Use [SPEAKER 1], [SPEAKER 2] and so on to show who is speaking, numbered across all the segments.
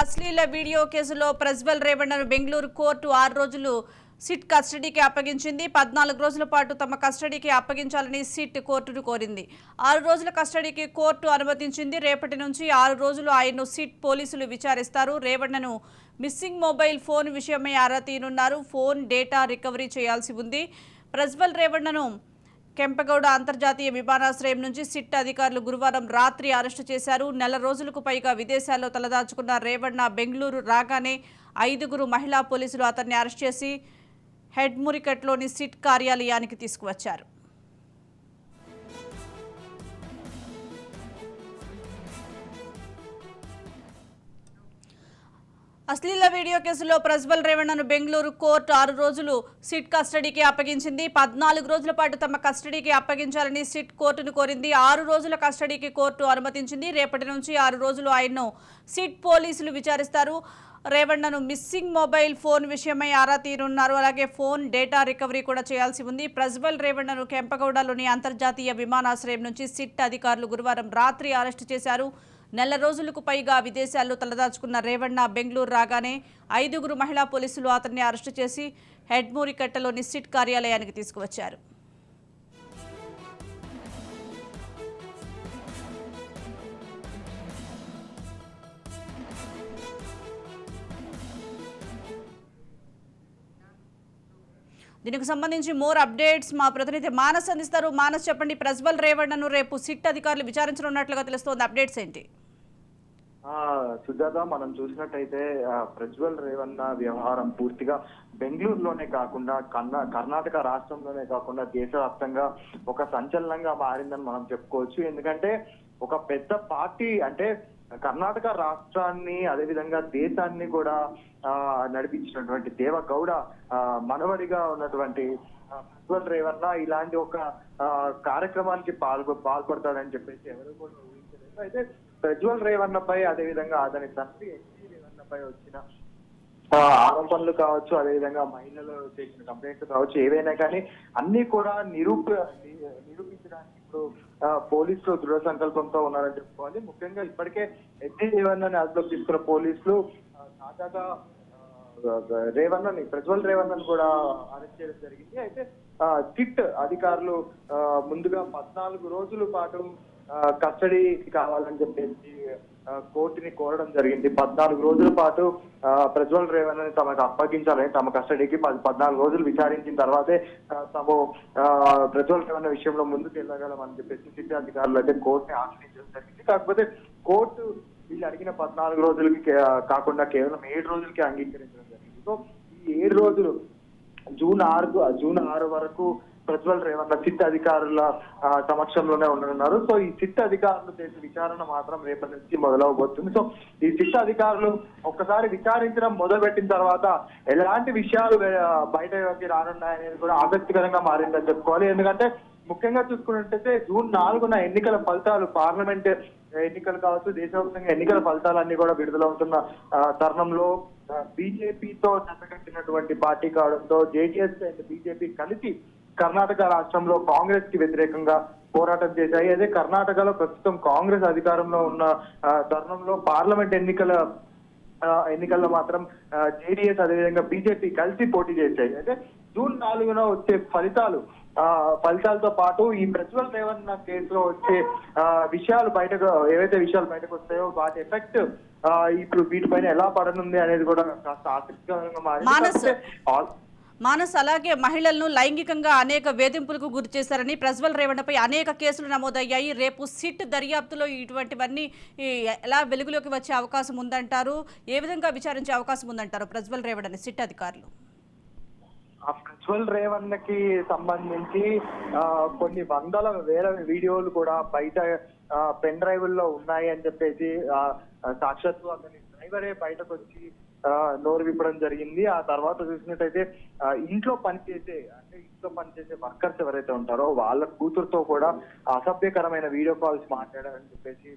[SPEAKER 1] అశ్లీల video కేసులో Prajwal రేవణ్ణను Bengaluru court ఆరు రోజులు సిట్ కస్టడీకి అప్పగించింది. పద్నాలుగు రోజుల పాటు తమ కస్టడీకి అప్పగించాలని సిట్ కోర్టును కోరింది. ఆరు రోజుల కస్టడీకి కోర్టు అనుమతించింది. రేపటి నుంచి ఆరు రోజులు ఆయన్ను సిట్ పోలీసులు విచారిస్తారు. రేవణ్ణను మిస్సింగ్ మొబైల్ ఫోన్ విషయమై ఆరా తీయనున్నారు. ఫోన్ డేటా రికవరీ చేయాల్సి ఉంది. ప్రజ్వల్ రేవణ్ణను కెంపగౌడ అంతర్జాతీయ విమానాశ్రయం నుంచి సిట్ అధికారులు గురువారం రాత్రి అరెస్టు చేశారు. నెల రోజులకు పైగా విదేశాల్లో తలదాచుకున్న రేవణ్ణ బెంగళూరు రాగానే ఐదుగురు మహిళా పోలీసులు అతన్ని అరెస్ట్ చేసి హెడ్మురికట్లోని సిట్ కార్యాలయానికి తీసుకువచ్చారు. అశ్లీల వీడియో కేసులో ప్రజ్వల్ రేవణను బెంగళూరు కోర్టు ఆరు రోజులు సిట్ కస్టడీకి అప్పగించింది. పద్నాలుగు రోజుల పాటు తమ కస్టడీకి అప్పగించాలని సిట్ కోర్టును కోరింది. ఆరు రోజుల కస్టడీకి కోర్టు అనుమతించింది. రేపటి నుంచి ఆరు రోజులు ఆయన్ను సిట్ పోలీసులు విచారిస్తారు. రేవణ్ణను మిస్సింగ్ మొబైల్ ఫోన్ విషయమై ఆరా తీరున్నారు. అలాగే ఫోన్ డేటా రికవరీ కూడా చేయాల్సి ఉంది. ప్రజ్వల్ రేవణ్ణను కెంపగౌడలోని అంతర్జాతీయ విమానాశ్రయం నుంచి సిట్ అధికారులు గురువారం రాత్రి అరెస్టు చేశారు. నెల రోజులకు పైగా విదేశాల్లో తలదాచుకున్న రేవణ్ణ బెంగళూరు రాగానే ఐదుగురు మహిళా పోలీసులు అతన్ని అరెస్టు చేసి హెడ్మూరికట్టలోని సిట్ కార్యాలయానికి తీసుకువచ్చారు. దీనికి సంబంధించి మోర్ అప్డేట్స్ మా ప్రతినిధి మానస్ అందిస్తారు. మానస్ చెప్పండి ప్రజ్వల్ రేవణ్ను రేపు సిట్ అధికారులు విచారించనున్నట్లుగా తెలుస్తోంది. అప్డేట్స్ ఏంటి?
[SPEAKER 2] సుజాత మనం చూసినట్టయితే ప్రజ్వల్ రేవన్న వ్యవహారం పూర్తిగా బెంగళూరులోనే కాకుండా కన్నా కర్ణాటక రాష్ట్రంలోనే కాకుండా దేశవ్యాప్తంగా ఒక సంచలనంగా మారిందని మనం చెప్పుకోవచ్చు. ఎందుకంటే ఒక పెద్ద పార్టీ అంటే కర్ణాటక రాష్ట్రాన్ని అదేవిధంగా దేశాన్ని కూడా ఆ నడిపించినటువంటి దేవగౌడ ఆ, మనవడిగా ఉన్నటువంటి ప్రజ్వల్ రేవన్న ఇలాంటి ఒక ఆ, కార్యక్రమానికి పాల్గొ పాల్పడతాడని చెప్పేసి ఎవరు కూడా ఊహించలేదు. అయితే ప్రజ్వల్ రేవన్నపై అదేవిధంగా అతని తండ్రి ఎన్టీ రేవన్నపై వచ్చిన ఆరోపణలు కావచ్చు అదేవిధంగా మహిళలు చేసిన కంప్లైంట్స్ కావచ్చు ఏవైనా కానీ అన్ని కూడా నిరూప నిరూపించడానికి ఇప్పుడు పోలీసులు దృఢ సంకల్పంతో ఉన్నారని చెప్పుకోవాలి. ముఖ్యంగా ఇప్పటికే ఎస్టీ రేవన్నని అదుపులోకి తీసుకున్న పోలీసులు తాజాగా ఆ, రేవన్నని ప్రజ్వల్ రేవన్నని కూడా అరెస్ట్ చేయడం జరిగింది. అయితే కిట్ అధికారులు ముందుగా పద్నాలుగు రోజుల పాటు కస్టడీ కావాలని చెప్పేసి కోర్టుని కోరడం జరిగింది. పద్నాలుగు రోజుల పాటు ప్రజ్వల్ రేవన్నని తమకు అప్పగించాలని తమ కస్టడీకి పద్నాలుగు రోజులు విచారించిన తర్వాతే తమ తాము ప్రజ్వల్ రేవన్న విషయంలో ముందుకు వెళ్ళగలమని చెప్పేసి సిటీ అధికారులు అయితే కోర్టుని ఆశ్రయించడం జరిగింది. కాకపోతే కోర్టు వీళ్ళు అడిగిన పద్నాలుగు రోజులకి కాకుండా కేవలం ఏడు రోజులకి అంగీకరించడం జరిగింది. సో ఈ ఏడు రోజులు జూన్ ఆరు జూన్ ఆరు వరకు ప్రజ్వల్ రేవన్న సిట్ అధికారుల సమక్షంలోనే ఉండనున్నారు. సో ఈ సిట్ అధికారులు చేసే విచారణ మాత్రం రేపటి నుంచి మొదలవబోతుంది. సో ఈ సిట్ అధికారులు ఒక్కసారి విచారించడం మొదలుపెట్టిన తర్వాత ఎలాంటి విషయాలు బయటకి రానున్నాయనేది కూడా ఆసక్తికరంగా మారిందని చెప్పుకోవాలి. ఎందుకంటే ముఖ్యంగా చూసుకున్నట్టయితే జూన్ నాలుగున ఎన్నికల ఫలితాలు పార్లమెంట్ ఎన్నికలు కావచ్చు దేశవ్యాప్తంగా ఎన్నికల ఫలితాలన్నీ కూడా విడుదలవుతున్న తరుణంలో బీజేపీతో జతకట్టినటువంటి పార్టీ కావడంతో జేడీఎస్ అండ్ బీజేపీ కలిసి కర్ణాటక రాష్ట్రంలో కాంగ్రెస్కి వ్యతిరేకంగా పోరాటం చేశాయి. అదే కర్ణాటకలో ప్రస్తుతం కాంగ్రెస్ అధికారంలో ఉన్న తరుణంలో పార్లమెంట్ ఎన్నికల ఎన్నికల్లో మాత్రం జేడీఎస్ అదేవిధంగా బీజేపీ కలిసి పోటీ చేశాయి. అయితే జూన్ నాలుగున వచ్చే ఫలితాలు ఆ ఫలితాలతో పాటు ఈ ప్రజ్వల్ రేవన్న కేసులో వచ్చే విషయాలు బయటకు ఏవైతే విషయాలు బయటకు వస్తాయో వాటి ఎఫెక్ట్ ఇప్పుడు వీటిపైన ఎలా పడనుంది అనేది కూడా కాస్త ఆసక్తికరంగా మారింది.
[SPEAKER 1] మానస్. అలాగే మహిళలను లైంగికంగా అనేక వేధింపులకు గురి చేశారని ప్రజ్వల్ రేవణపై అనేక కేసులు నమోదయ్యాయి రేపు సిట్ దర్యాప్తులో ఇటువంటివన్నీ ఎలా వెలుగులోకి వచ్చే అవకాశం ఉందంటారు ఏ విధంగా విచారించే అవకాశం ఉందంటారు ప్రజ్వల్ రేవణని సిట్ అధికారులు
[SPEAKER 2] ఆ ప్రజ్వల్ రేవన్నకి సంబంధించి కొన్ని వందల వేల వీడియోలు కూడా బయట పెన్ డ్రైవ్ల్లో ఉన్నాయి అని చెప్పేసి సాక్షాత్తు అతని డ్రైవరే బయటకు వచ్చి నోరు విప్పడం జరిగింది. ఆ తర్వాత చూసినట్టయితే ఇంట్లో పనిచేసే అంటే ఇంట్లో పనిచేసే వర్కర్స్ ఎవరైతే ఉంటారో వాళ్ళ కూతురుతో కూడా అసభ్యకరమైన వీడియో కాల్స్ మాట్లాడారని చెప్పేసి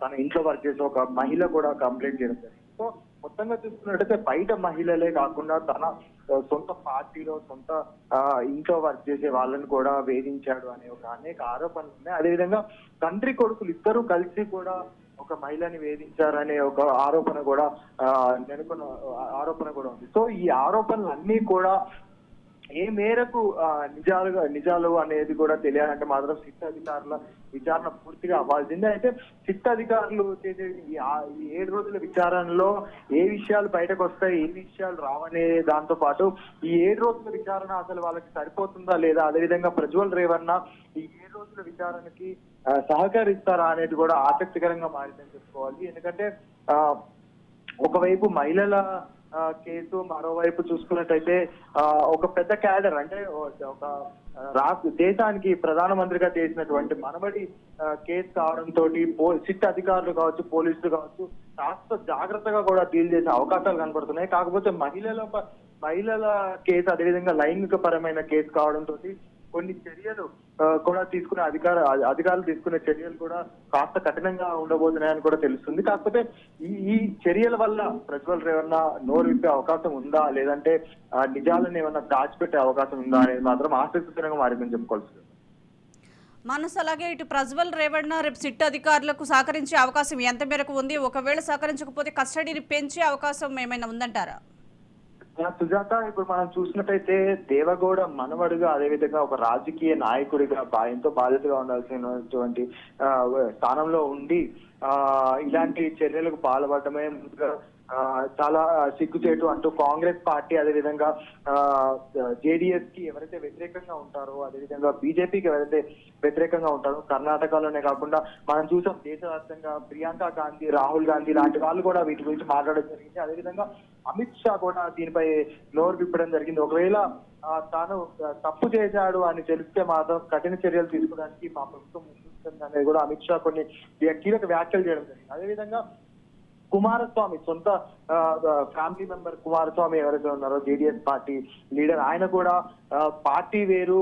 [SPEAKER 2] తన ఇంట్లో వర్క్ చేసే ఒక మహిళ కూడా కంప్లైంట్ చేయడం జరిగింది. సో మొత్తంగా చూసుకున్నట్టయితే బయట మహిళలే కాకుండా తన సొంత పార్టీలో సొంత ఇంట్లో వర్క్ చేసే వాళ్ళని కూడా వేధించాడు అనే ఒక అనేక ఆరోపణలు ఉన్నాయి. అదేవిధంగా తండ్రి కొడుకులు ఇద్దరు కలిసి కూడా ఒక మహిళని వేధించారనే ఒక ఆరోపణ కూడా ఆ, నెలకొన్న ఆరోపణ కూడా ఉంది. సో ఈ ఆరోపణలు అన్ని కూడా ఏ మేరకు నిజాలుగా నిజాలు అనేది కూడా తెలియాలంటే మాత్రం సిట్ అధికారుల విచారణ పూర్తిగా అవ్వాల్సిందే. అయితే సిట్ అధికారులు చేసే ఈ ఏడు రోజుల విచారణలో ఏ విషయాలు బయటకు వస్తాయి ఏ విషయాలు రావనే దాంతో పాటు ఈ ఏడు రోజుల విచారణ అసలు వాళ్ళకి సరిపోతుందా లేదా అదేవిధంగా ప్రజ్వల్ రేవన్న ఈ ఏడు రోజుల విచారణకి సహకరిస్తారా అనేది కూడా ఆసక్తికరంగా మారిందని చెప్పుకోవాలి. ఎందుకంటే ఒకవైపు మహిళల కేసు మరోవైపు చూసుకున్నట్టయితే ఒక పెద్ద క్యాడర్ అంటే ఒక రాష్ట్ర దేశానికి ప్రధానమంత్రిగా చేసినటువంటి మనబడి కేసు కావడంతో సిట్ అధికారులు కావచ్చు పోలీసులు కావచ్చు కాస్త జాగ్రత్తగా కూడా డీల్ చేసే అవకాశాలు కనపడుతున్నాయి. కాకపోతే మహిళల మహిళల కేసు అదేవిధంగా లైంగిక పరమైన కేసు కావడంతో కొన్ని చర్యలు కూడా తీసుకునే అధికార అధికారులు తీసుకునే చర్యలు కూడా కాస్త కఠినంగా ఉండబోతున్నాయని కూడా తెలుస్తుంది. కాకపోతే ఈ ఈ చర్యల వల్ల ప్రజ్వల్ రేవన్న నోరు విప్పే అవకాశం ఉందా? లేదంటే నిజాలను ఏమన్నా దాచిపెట్టే అవకాశం ఉందా? అనేది మాత్రం ఆసక్తికరంగా మారిందని చెప్పుకోవాల్సింది
[SPEAKER 1] మనసు అలాగే ఇటు ప్రజ్వల్ రేవణ రేపు సిట్ అధికారులకు సహకరించే అవకాశం ఎంత మేరకు ఉంది? ఒకవేళ సహకరించకపోతే కస్టడీని పెంచే అవకాశం ఏమైనా ఉందంటారా?
[SPEAKER 2] సుజాత ఇప్పుడు మనం చూసినట్టయితే దేవగౌడ మనవడుగా అదేవిధంగా ఒక రాజకీయ నాయకుడిగా బా- ఎంతో బాధ్యతగా ఉండాల్సినటువంటి ఆ, స్థానంలో ఉండి ఆ ఇలాంటి చర్యలకు పాల్పడమే ముందుగా చాలా సిగ్గుచేటు అంటూ కాంగ్రెస్ పార్టీ అదేవిధంగా జేడిఎస్కి ఎవరైతే వ్యతిరేకంగా ఉంటారో అదేవిధంగా బీజేపీకి ఎవరైతే వ్యతిరేకంగా ఉంటారో కర్ణాటకలోనే కాకుండా మనం చూసాం దేశవ్యాప్తంగా ప్రియాంక గాంధీ రాహుల్ గాంధీ లాంటి వాళ్ళు కూడా వీటి గురించి మాట్లాడడం జరిగింది. అదేవిధంగా అమిత్ షా కూడా దీనిపై నోరు విప్పడం జరిగింది. ఒకవేళ తాను తప్పు చేశాడు అని తెలిస్తే మాత్రం కఠిన చర్యలు తీసుకోవడానికి మా ప్రభుత్వం ముందుంటుంది అనేది కూడా అమిత్ షా కొన్ని కీలక వ్యాఖ్యలు చేయడం జరిగింది. అదేవిధంగా కుమారస్వామి సొంత ఆ, ఫ్యామిలీ మెంబర్ కుమారస్వామి ఎవరైతే ఉన్నారో జేడిఎస్ పార్టీ లీడర్ ఆయన కూడా పార్టీ వేరు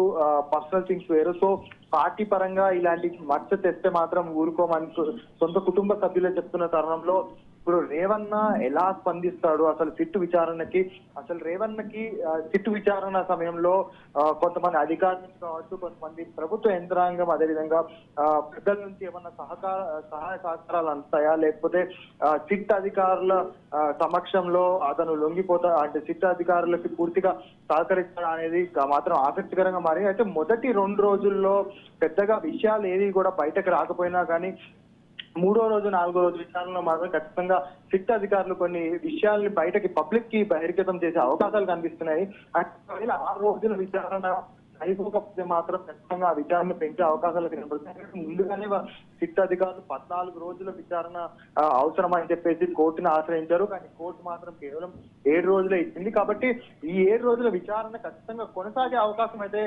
[SPEAKER 2] పర్సనల్ థింగ్స్ వేరు. సో పార్టీ పరంగా ఇలాంటి మచ్చ తెస్తే మాత్రం ఊరుకోమని సొంత కుటుంబ సభ్యులే చెప్తున్న తరుణంలో ఇప్పుడు రేవన్న ఎలా స్పందిస్తాడు? అసలు సిట్టు విచారణకి అసలు రేవన్నకి సిట్టు విచారణ సమయంలో ఆ, కొంతమంది అధికారుల నుంచి కావచ్చు కొంతమంది ప్రభుత్వ యంత్రాంగం అదేవిధంగా ఆ, పెద్దల నుంచి ఏమన్నా సహకార సహాయ సహకారాలు అందుతాయా లేకపోతే ఆ, సిట్ అధికారుల సమక్షంలో అతను లొంగిపోతా అంటే సిట్ అధికారులకి పూర్తిగా సహకరిస్తాడా అనేది మాత్రం ఆసక్తికరంగా మారి అయితే మొదటి రెండు రోజుల్లో పెద్దగా విషయాలు ఏవి కూడా బయటకు రాకపోయినా కానీ మూడో రోజు నాలుగో రోజు విచారణలో మాత్రం ఖచ్చితంగా సిట్ అధికారులు కొన్ని విషయాల్ని బయటకి పబ్లిక్కి బహిర్గతం చేసే అవకాశాలు కనిపిస్తున్నాయి. ఒకవేళ ఆ రోజుల విచారణ అయిపోకపోతే మాత్రం ఖచ్చితంగా విచారణ పెంచే అవకాశాలు కనబడుతున్నాయి. ముందుగానే సిట్ అధికారులు పద్నాలుగు రోజుల విచారణ ఆ, అవసరం అని చెప్పేసి కోర్టును ఆశ్రయించారు. కానీ కోర్టు మాత్రం కేవలం ఏడు రోజులే ఇచ్చింది. కాబట్టి ఈ ఏడు రోజుల విచారణ ఖచ్చితంగా కొనసాగే అవకాశం అయితే.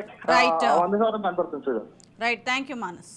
[SPEAKER 2] వంద శాతం కనబడుతుంది
[SPEAKER 1] రైట్ థ్యాంక్ యూ మానస్